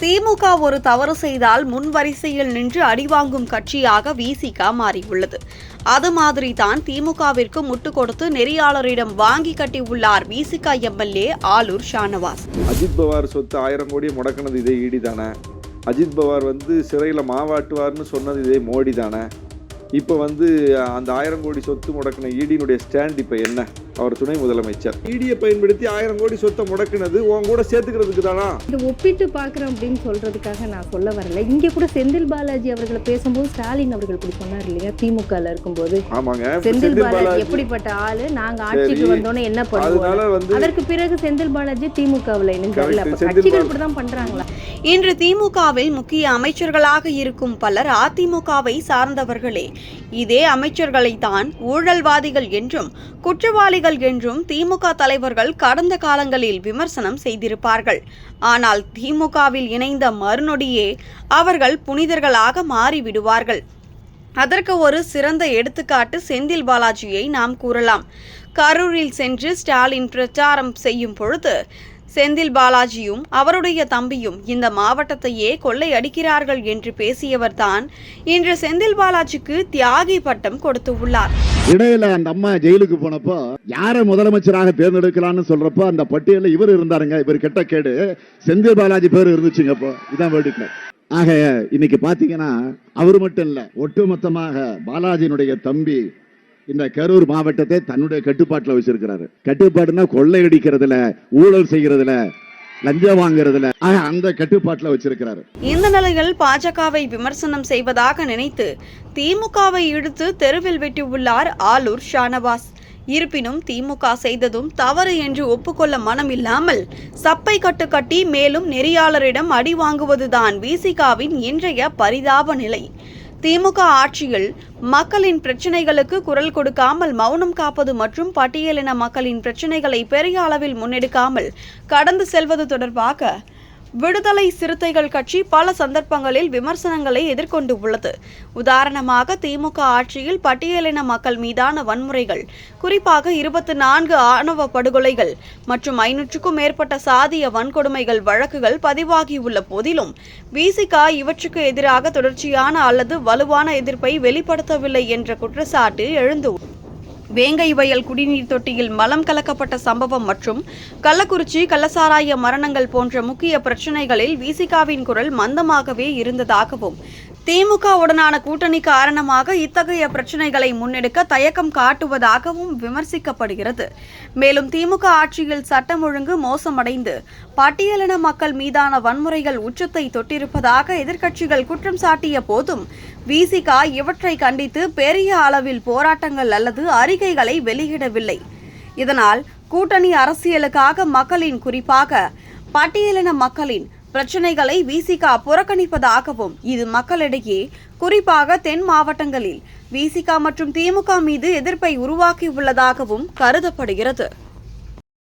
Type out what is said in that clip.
திமுக ஒரு தவறு செய்தால் முன்வரிசையில் நின்று அடிவாங்கும் கட்சியாக விசிக மாறியுள்ளது. அது மாதிரி தான் திமுகவிற்கு முட்டு கொடுத்து நெறியாளரிடம் வாங்கி கட்டி உள்ளார் விசிக எம்எல்ஏ ஆலூர் ஷானவாஸ். அஜித் பவார் சொத்து ஆயிரம் கோடி முடக்கினது இதே ஈடி தானே அஜித் பவார் வந்து சிறையில் மாவாட்டுவார்னு சொன்னது இதே மோடி தானே இப்போ வந்து அந்த ஆயிரம் கோடி சொத்து முடக்கின ஈடியினுடைய ஸ்டாண்ட் இப்போ என்ன? அவர் துணை முதலமைச்சர். ஈடியை பயன்படுத்தி ஆயிரம் கோடி சொத்தை முடக்கினது உன் கூட சேர்த்துக்கிறதுக்கு தானா? இது ஒப்பிட்டு பார்க்குறேன் அப்படின்னு சொல்றதுக்காக நான் சொல்ல வரல. இங்க கூட செந்தில் பாலாஜி அவர்களை பேசும்போது ஸ்டாலின் அவர்கள் இப்படி சொன்னார் இல்லையா? திமுகல இருக்கும்போது. ஆமாங்க. செந்தில் பாலாஜி எப்படிப்பட்ட ஆளு? நாங்க ஆட்சிக்கு. வந்தோன்னே என்ன அதனால பண்ணுவோம் வந்து அதற்கு பிறகு செந்தில் பாலாஜி திமுகவில். அப்ப கட்சிகள். இப்படிதான் பண்றாங்களா? இன்று திமுகவில் முக்கிய அமைச்சர்களாக இருக்கும் பலர் அதிமுகவை சார்ந்தவர்களே. இதே அமைச்சர்களைத்தான் ஊழல்வாதிகள் என்றும் குற்றவாளிகள் என்றும் திமுக தலைவர்கள் கடந்த காலங்களில் விமர்சனம் செய்திருப்பார்கள். ஆனால் திமுகவில் இணைந்த மறுநொடியே அவர்கள் புனிதர்களாக மாறிவிடுவார்கள். அதற்கு ஒரு சிறந்த எடுத்துக்காட்டு செந்தில் பாலாஜியை நாம் கூறலாம். கரூரில் சென்று ஸ்டாலின் பிரச்சாரம் செய்யும் பொழுது செந்தில் பாலாஜியும் அவருடைய தம்பியும் இந்த மாவட்டத்தையே கொள்ளையடிக்கிறார்கள் என்று பேசியவர்தான் இன்று செந்தில் பாலாஜிக்கு தியாகி பட்டம் கொடுத்து உள்ளார். இடையில அந்த அம்மா ஜெயிலுக்கு போனப்போ யாரை முதலமைச்சராக தேர்ந்தெடுக்கலாம்னு சொல்றப்போ அந்த பட்டியலில் இவர் இருந்தாருங்க இவர் கெட்ட கேடு. செந்தில் பாலாஜி பேர் இருந்துச்சுங்க இப்போ இதான் வேடிக்கை ஆக இன்னைக்கு பாத்தீங்கன்னா அவர் மட்டும் இல்ல ஒட்டுமொத்தமாக பாலாஜியினுடைய தம்பி இந்த கரூர் மாவட்டத்தை தன்னுடைய கட்டுப்பாட்டுல வச்சிருக்கிறாரு. கட்டுப்பாடுனா கொள்ளையடிக்கிறதுல ஊழல் செய்யறதுல லஞ்சம் வாங்குறதுல அந்த கட்டுப்பாட்டுல வச்சிருக்கிறாரு. இந்த நிலையில் பாஜகவை விமர்சனம் செய்வதாக நினைத்து திமுகவை இழுத்து தெருவில் வெட்டியுள்ளார் ஆலூர் ஷானவாஸ். இருப்பினும் திமுக செய்ததும் தவறு என்று ஒப்புக்கொள்ள மனம் இல்லாமல் சப்பை கட்டு கட்டி மேலும் நெறியாளரிடம் அடி வாங்குவதுதான் விசிகாவின் இன்றைய பரிதாப நிலை. திமுக ஆட்சியில் மக்களின் பிரச்சினைகளுக்கு குரல் கொடுக்காமல் மௌனம் காப்பது மற்றும் பட்டியலின மக்களின் பிரச்சினைகளை பெரிய அளவில் முன்னெடுக்காமல் கடந்து செல்வது தொடர்பாக விடுதலை சிறுத்தைகள் கட்சி பல சந்தர்ப்பங்களில் விமர்சனங்களை எதிர்கொண்டு உள்ளது உதாரணமாக திமுக ஆட்சியில் பட்டியலின மக்கள் மீதான வன்முறைகள் குறிப்பாக இருபத்தி நான்கு ஆணவ படுகொலைகள் மற்றும் ஐநூற்றுக்கும் மேற்பட்ட சாதிய வன்கொடுமைகள் வழக்குகள் பதிவாகியுள்ள போதிலும் விசிகா இவற்றுக்கு எதிராக தொடர்ச்சியான அல்லது வலுவான எதிர்ப்பை வெளிப்படுத்தவில்லை என்ற குற்றச்சாட்டு எழுந்து வேங்கை வயல் குடிநீர் தொட்டியில் மலம் கலக்கப்பட்ட சம்பவம் மற்றும் கள்ளக்குறிச்சி கள்ளசாராய மரணங்கள் போன்ற முக்கிய பிரச்சினைகளில் விசிகாவின் குரல் மந்தமாகவே இருந்ததாகவும் திமுகவுடனான கூட்டணி காரணமாக இத்தகைய பிரச்சினைகளை முன்னெடுக்க தயக்கம் காட்டுவதாகவும் விமர்சிக்கப்படுகிறது. மேலும் திமுக ஆட்சியில் சட்டம் ஒழுங்கு மோசமடைந்து பட்டியலின மக்கள் மீதான வன்முறைகள் உச்சத்தை தொட்டிருப்பதாக எதிர்க்கட்சிகள் குற்றம் சாட்டிய போதும் விசிகா இவற்றை கண்டித்து பெரிய அளவில் போராட்டங்கள் அல்லது அறிக்கைகளை வெளியிடவில்லை. இதனால் கூட்டணி அரசியலுக்காக மக்களின் குறிப்பாக பட்டியலின மக்களின் பிரச்சனைகளை விசிகா புறக்கணிப்பதாகவும் இது மக்களிடையே குறிப்பாக தென் மாவட்டங்களில் விசிகா மற்றும் திமுக மீது எதிர்ப்பை உருவாக்கியுள்ளதாகவும் கருதப்படுகிறது.